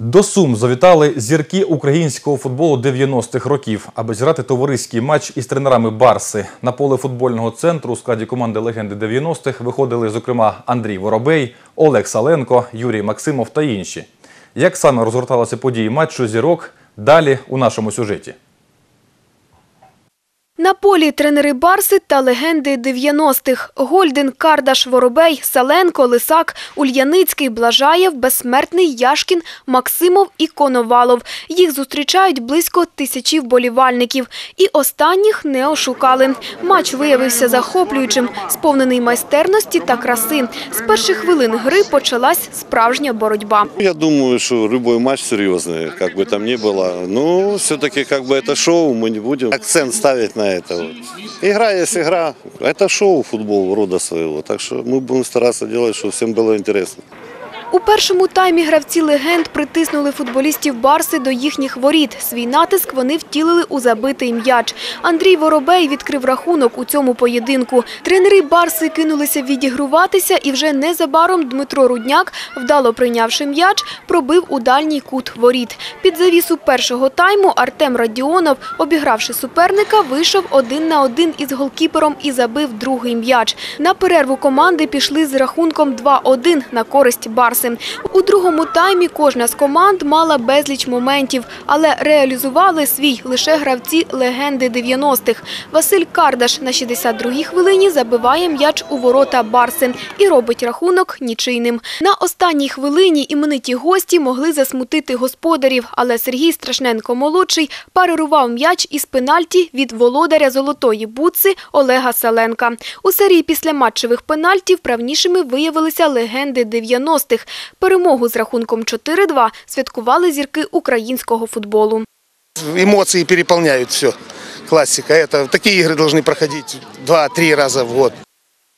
До Сум завітали зірки українського футболу 90-х років, аби зіграти товариський матч із тренерами Барси. На поле футбольного центру у складі команди легенди 90-х виходили, зокрема, Андрій Воробей, Олег Саленко, Юрій Максимов та інші. Як саме розгорталися події матчу зірок, далі у нашому сюжеті. На полі тренери Барси та легенди 90-х. Гольден, Кардаш, Воробей, Саленко, Лисак, Ульяницький, Блажаєв, Безсмертний, Яшкін, Максимов і Коновалов. Їх зустрічають близько тисячі вболівальників. І останніх не ошукали. Матч виявився захоплюючим, сповнений майстерності та краси. З перших хвилин гри почалась справжня боротьба. Я думаю, что любой матч серьезный, как бы там ни было. Но все-таки как бы это шоу, мы не будем акцент ставить на это. Вот. Игра есть игра. Это шоу футбол рода своего. Так что мы будем стараться делать, чтобы всем было интересно. У першому таймі гравці легенд притиснули футболістів Барси до їхніх воріт. Свій натиск вони втілили у забитий м'яч. Андрій Воробей відкрив рахунок у цьому поєдинку. Тренери Барси кинулися відігруватися і вже незабаром Дмитро Рудняк, вдало прийнявши м'яч, пробив у дальній кут воріт. Під завісу першого тайму Артем Радіонов, обігравши суперника, вийшов один на один із голкіпером і забив другий м'яч. На перерву команди пішли з рахунком 2-1 на користь Барси. У другому таймі кожна з команд мала безліч моментів, але реалізували свій лише гравці легенди 90-х. Василь Кардаш на 62-й хвилині забиває м'яч у ворота Барси і робить рахунок нічийним. На останній хвилині імениті гості могли засмутити господарів, але Сергій Страшненко-молодший парирував м'яч із пенальті від володаря золотої бутси Олега Саленка. У серії післяматчевих пенальтів правнішими виявилися легенди 90-х. Перемогу з рахунком 4-2 святкували зірки українського футболу. Эмоции переполняют все. Классика. Это, такие игры должны проходить 2-3 раза в год.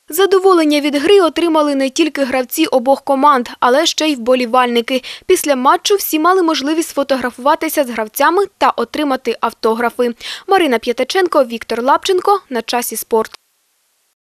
Задоволення від гри отримали не тільки гравці обох команд, але ще й вболівальники. Після матчу всі мали можливість сфотографуватися з гравцями та отримати автографи. Марина П'ятаченко, Віктор Лапченко. На часі спорт.